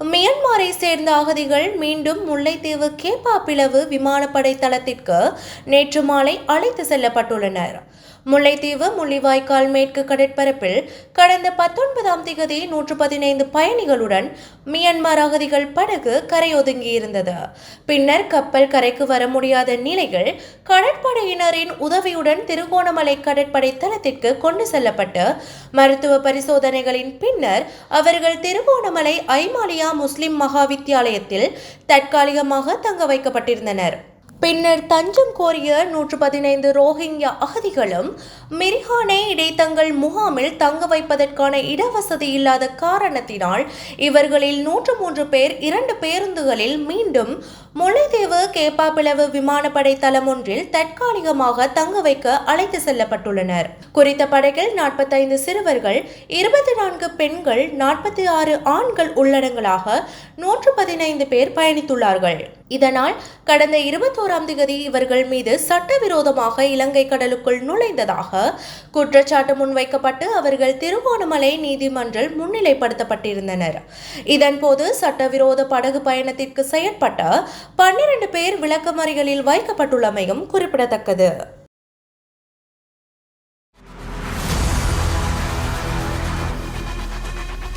மியான்மரை சேர்ந்த அகதிகள் மீண்டும் முல்லைத்தீவு கேப்பாப்பிளவு விமானப்படை தளத்திற்கு நேற்று மாலை அழைத்து செல்லப்பட்டுள்ளனர். முல்லைத்தீவு முள்ளிவாய்க்கால் மேற்கு கடற்பரப்பில் கடந்த பத்தொன்பதாம் திகதி நூற்று பதினைந்து பயணிகளுடன் மியான்மர் அகதிகள் படகு கரையொதுங்கியிருந்தது. பின்னர் கப்பல் கரைக்கு வர முடியாத நிலையில் கடற்படையினரின் உதவியுடன் திருகோணமலை கடற்படை தளத்திற்கு கொண்டு செல்லப்பட்டு மருத்துவ பரிசோதனைகளின் பின்னர் அவர்கள் திருகோணமலை ஐமாலியா முஸ்லிம் மகா வித்தியாலயத்தில் தற்காலிகமாக தங்க வைக்கப்பட்டிருந்தனர். பின்னர் தஞ்சம் கோரிய நூற்று பதினைந்து ரோஹிங்யா அகதிகளும் மிரிஹானே இடைத்தங்கள் முகாமில் தங்க வைப்பதற்கான இடவசதி இல்லாத காரணத்தினால் இவர்களில் நூற்று மூன்று பேர் இரண்டு பேருந்துகளில் மீண்டும் முல்லைத்தீவு கேப்பாப்பிளவு விமானப்படை தளம் ஒன்றில் தற்காலிகமாக தங்க வைக்க அழைத்து செல்லப்பட்டுள்ளனர். குறித்த படகில் நாற்பத்தைந்து சிறுவர்கள் இருபத்தி நான்கு பெண்கள் நாற்பத்தி ஆறு ஆண்கள் உள்ளடங்களாக நூற்று பதினைந்து பேர் பயணித்துள்ளார்கள். இதனால் கடந்த இருபத்தோராம் தேதி இவர்கள் மீது சட்டவிரோதமாக இலங்கை கடலுக்குள் நுழைந்ததாக குற்றச்சாட்டு முன்வைக்கப்பட்டு அவர்கள் திருகோணமலை நீதிமன்றில் முன்னிலைப்படுத்தப்பட்டிருந்தனர். இதன்போது சட்டவிரோத படகு பயணத்திற்கு செயற்பட்ட பன்னிரண்டு பேர் விளக்கமறிகளில் வைக்கப்பட்டுள்ளமையும் குறிப்பிடத்தக்கது.